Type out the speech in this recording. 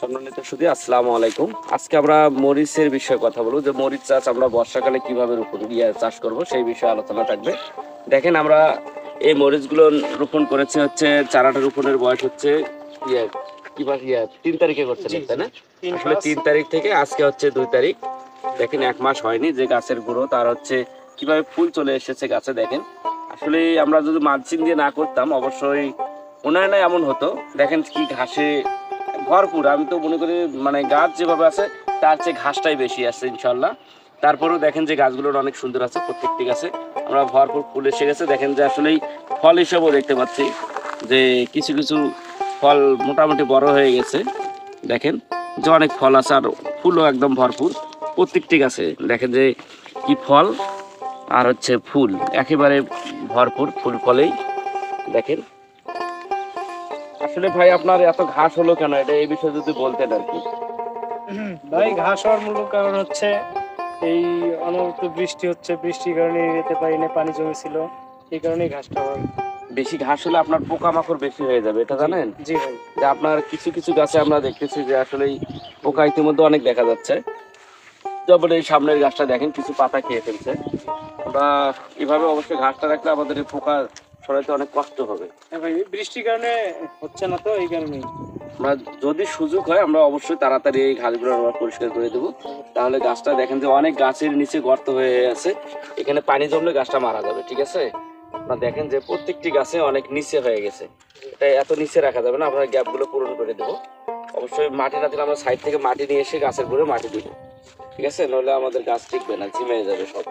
সম্মানিত শুধু আসসালামু আলাইকুম। আজকে আমরা মরিচের বিষয়ে কথা বলব। যে মরিচ চাষ আমরা বর্ষাকালে কীভাবে রোপণ ইয়ে চাষ করব সেই বিষয়ে আলোচনা থাকবে। দেখেন আমরা এই মরিচগুলো রোপণ করেছি হচ্ছে চারাটা রোপণের বয়স হচ্ছে ইয়ে ইয়ে তিন তারিখে করছেন তাই না? আসলে তিন তারিখ থেকে আজকে হচ্ছে দুই তারিখ। দেখেন এক মাস হয়নি যে গাছের গ্রোথ আর হচ্ছে কীভাবে ফুল চলে এসেছে গাছে দেখেন। আসলে আমরা যদি মালচিং দিয়ে না করতাম অবশ্যই ওনার না এমন হতো। দেখেন কি ঘাসে ভরপুর। আমি তো মনে করি মানে গাছ যেভাবে আছে, তার চেয়ে ঘাসটাই বেশি আছে ইনশাল্লাহ তারপরেও দেখেন যে গাছগুলোর অনেক সুন্দর আছে, প্রত্যেকটি গাছে। আমরা ভরপুর ফুল এসে গেছে। দেখেন যে আসলেই ফল হিসেবেও দেখতে পাচ্ছি যে কিছু কিছু ফল মোটামুটি বড় হয়ে গেছে। দেখেন যে অনেক ফল আছে আর ফুলও একদম ভরপুর। প্রত্যেকটি গাছে দেখেন যে কি ফল আর হচ্ছে ফুল। একেবারে ভরপুর ফুল ফলেই। দেখেন আসলে ভাই আপনার এত ঘাস হলো কেন? এটা এই বিষয়ে যদি বলতেন আর কি। ভাই ঘাস হওয়ার মূল কারণ হচ্ছে এই অনবরত বৃষ্টি হচ্ছে। বৃষ্টির কারণে যেতে পারি না পানি জমেছিল। এই কারণেই ঘাসটা হয়। বেশি ঘাস হলে আপনার পোকামাকড় বেশি হয়ে যাবে এটা জানেন? জি ভাই। যে আপনার কিছু কিছু গাছে আমরা দেখতেছি যে আসলে পোকা ইতিমধ্যে অনেক দেখা যাচ্ছে। যেমন এই সামনের গাছটা দেখেন কিছু পাতা খেয়ে ফেলছে। আমরা এভাবে অবশ্যই ঘাসটা রাখলে আমাদের এই পোকা সরাইতে অনেক কষ্ট হবে। হ্যাঁ বৃষ্টির কারণে হচ্ছে না তো এই কারণেই। আমরা যদি সুযোগ হয় আমরা অবশ্যই তাড়াতাড়ি এই ঘাসগুলো আমরা পরিষ্কার করে দেবো। তাহলে গাছটা দেখেন যে অনেক গাছের নিচে গর্ত হয়ে আছে। এখানে পানি জমলে গাছটা মারা যাবে ঠিক আছে? আপনারা দেখেন যে প্রত্যেকটি গাছে অনেক নিচে হয়ে গেছে। এটা এত নিচে রাখা যাবে না আমরা গ্যাপগুলো পূরণ করে দেবো। অবশ্যই মাটি না দিলে আমরা সাইড থেকে মাটি নিয়ে এসে গাছের গোড়ে মাটি দিব ঠিক আছে? নইলে আমাদের গাছ টিকবে না ঝিমে যাবে সব।